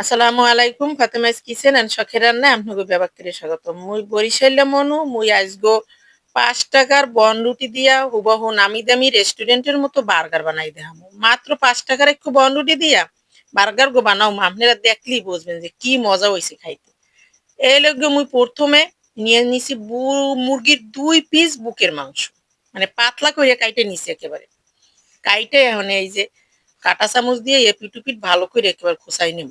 আসসালামু আলাইকুম ফাতেমাইস kitchen and শখের রান্না আপনাকে ব্যাপার করে স্বাগত মুই বরিশাইলে মনু, মুই আজগো পাঁচ টাকার বন রুটি দিয়া হুবহু নামি দামি রেস্টুরেন্টের মতো বার্গার বানাই দেখামু। মাত্র পাঁচ টাকার একটু বন রুটি দিয়া বার্গার গো বানাও, আপনারা দেখলেই বুঝবেন যে কি মজা হয়েছে খাইতে। এই লোক মুই প্রথমে নিয়ে নিছি বু- মুরগির দুই পিস বুকের মাংস। মানে পাতলা করে কাইটে নিছি একেবারে। কাইটে এখন এই যে কাটা চামচ দিয়ে এপিট টুপিট ভালো করে একেবারে খোসাই নেব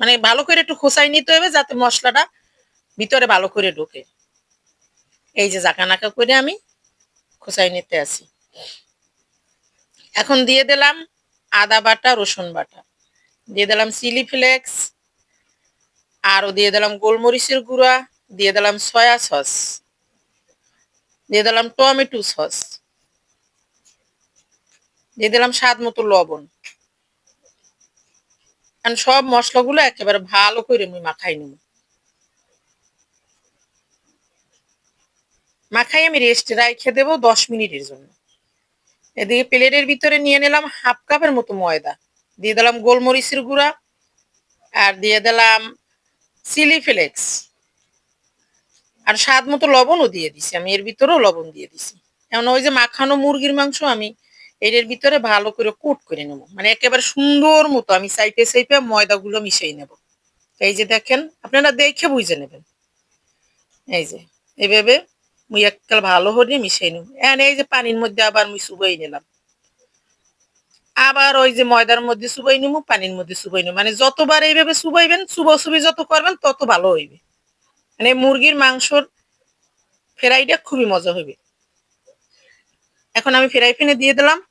মানে ভালো করে একটু খোসাই নিতে হবে যাতে মশলাটা ভিতরে ভালো করে ঢোকে। এই যে জাকা নাকা করে আমি খোসাই নিতে আসি এখন দিয়ে দিলাম আদা বাটা, রসুন বাটা। দিয়ে দিলাম চিলি ফ্লেক্স, আরও দিয়ে দিলাম গোলমরিচের গুঁড়া, দিয়ে দিলাম সয়া সস, দিয়ে দিলাম টমেটো সস, দিয়ে দিলাম স্বাদ মতো লবণ। কারণ সব মশলাগুলো একেবারে ভালো করে মুই মাখাই নিব। মাখাই আমি রেস্টে রাখে দেবো দশ মিনিটের জন্য। এদিকে প্লেটের ভিতরে নিয়ে নিলাম হাফ কাপের মতো ময়দা। দিয়ে দিলাম গোলমরিচের গুঁড়া আর দিয়ে দিলাম চিলি ফ্লেক্স আর স্বাদ মতো লবণও দিয়ে দিছি আমি, এর ভিতরেও লবণ দিয়ে দিছি। এমন ওই যে মাখানো মুরগির মাংস আমি এর ভিতরে ভালো করে কোট করে নেব। মানে একেবারে সুন্দর মতো আমি সাইপে সাইপে ময়দাগুলো মিশিয়ে নেব। এই যে দেখেন, আপনারা দেখে বুঝে নেবেন। এই যে এইভাবে মুই এককাল ভালো করে মিশিয়ে নেব। এখন এই যে পানির মধ্যে আবার মুই চুবাই নিলাম। আবার ওই যে ময়দার মধ্যে চুবাই নিব, পানির মধ্যে চুবাই নিব। মানে যতবার এইভাবে চুবাইবেন চুবা চুবি যত করবেন, তত ভালো হইবে। মানে মুরগির মাংসর ফ্রাইটা খুবই মজা হবে। এখন আমি ফ্রাই প্যানে দিয়ে দিলাম।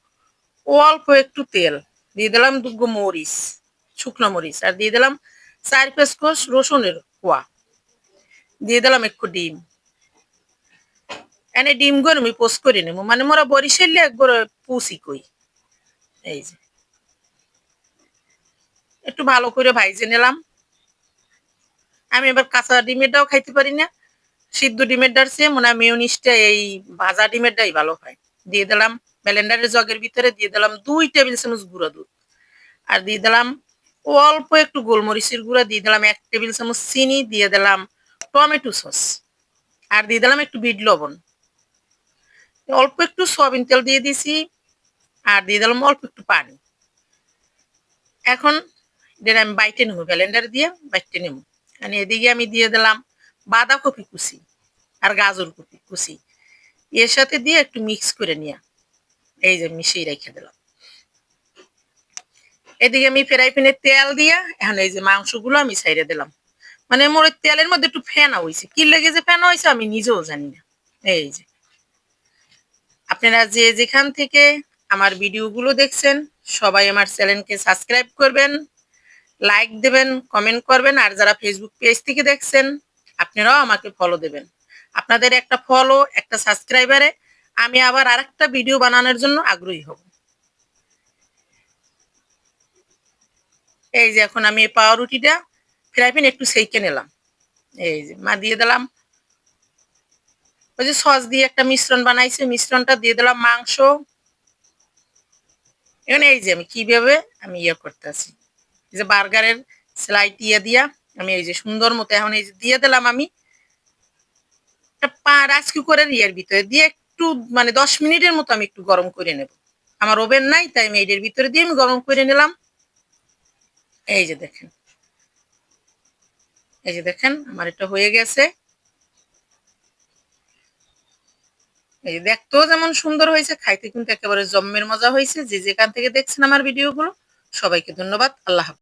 অল্প একটু তেল। দিয়ে দিলাম দুগো মরিচ, শুকনো মরিচ, আর দিয়ে দিলাম চার পেঁচ কোষ রসুনের কোয়া। দিয়ে দিলাম একটু ডিম। এনে ডিমগুলো আমি পোস্ট করে নেব। মানে মোরা বরিশালে একবার পুষি কই। এই যে। একটু ভালো করে ভাইজে নিলাম। আমি এবার কাঁচা ডিমেরটাও খাইতে পারি না। সিদ্ধ ডিমেরটার চেয়ে মনে হয় মেয়নিসটা এই ভাজা ডিমেরটাই ভালো হয়। দিয়ে দিলাম ব্যালেন্ডারের জগের ভিতরে, দিয়ে দিলাম দুই টেবিল চামচ গুঁড়া দুধ। আর দিয়ে দিলাম অল্প একটু গোলমরিচের গুঁড়া, দিয়ে দিলাম এক টেবিল চামচ চিনি, দিয়ে দিলাম টমেটো সস। আর দিয়ে দিলাম একটু বিট লবণ। অল্প একটু সয়াবিন তেল দিয়ে দিছি, আর দিয়ে দিলাম অল্প একটু পানি। এখন এটা আমি বাইটে নেব ব্যালেন্ডার দিয়ে বাইটে নেব। এদিকে আমি দিয়ে দিলাম বাঁধাকপি কুচি আর গাজর কপি কুচি। এর সাথে দিয়ে একটু মিক্স করে নিয়ে, এই যে মিশিয়ে রেখে দিলাম। এদিকে আমি ফ্রাই প্যানে তেল দিয়া, এখন এই যে মাংসগুলো আমি সাইডে দিলাম। মানে মোর তেলের মধ্যে একটু ফেনা হয়েছে কি লেগে যে ফেনা হয়েছে আমি নিজেও জানি না। এই যে। আপনারা যে যেখান থেকে আমার ভিডিওগুলো দেখছেন, সবাই আমার চ্যানেলকে সাবস্ক্রাইব করবেন, লাইক দেবেন, কমেন্ট করবেন, আর যারা ফেসবুক পেজ থেকে দেখছেন, আপনারাও আমাকে ফলো দেবেন। আপনাদের একটা ফলো একটা সাবস্ক্রাইবারে আমি আবার আরেকটা ভিডিও বানানোর জন্য আগ্রহী হব। এই যে এখন আমি এই পাউরুটিটা ফ্রাই প্যান একটু সেইকে নিলাম। এই যে মা দিয়ে দিলাম। ওই যে সস দিয়ে একটা মিশ্রণ বানাইছে, মিশ্রণটা দিয়ে দিলাম মাংস। এখন এই যে আমি কীভাবে আমি ইয়ে করতেছি। যে বার্গারের স্লাইট ইয়ে দিয়া আমি এই যে সুন্দর মতো এখন এই যে দিয়ে দিলাম আমি। একটা পা রাইস কুকারের ইয়ের ভিতরে। দিয়ে একটু মানে দশ মিনিটের মতো আমি একটু গরম করে নেব। আমার ওভেন নাই, তাই আমি এটার ভিতরে দিয়ে আমি গরম করে নিলাম। এই যে দেখেন। এই যে দেখেন, আমার এটা হয়ে গেছে। এই দেখতেও যেমন সুন্দর হয়েছে, খাইতে কিন্তু একেবারে জম্মের মজা হয়েছে। যে যেখান থেকে দেখছেন আমার ভিডিওগুলো, সবাইকে ধন্যবাদ। আল্লাহ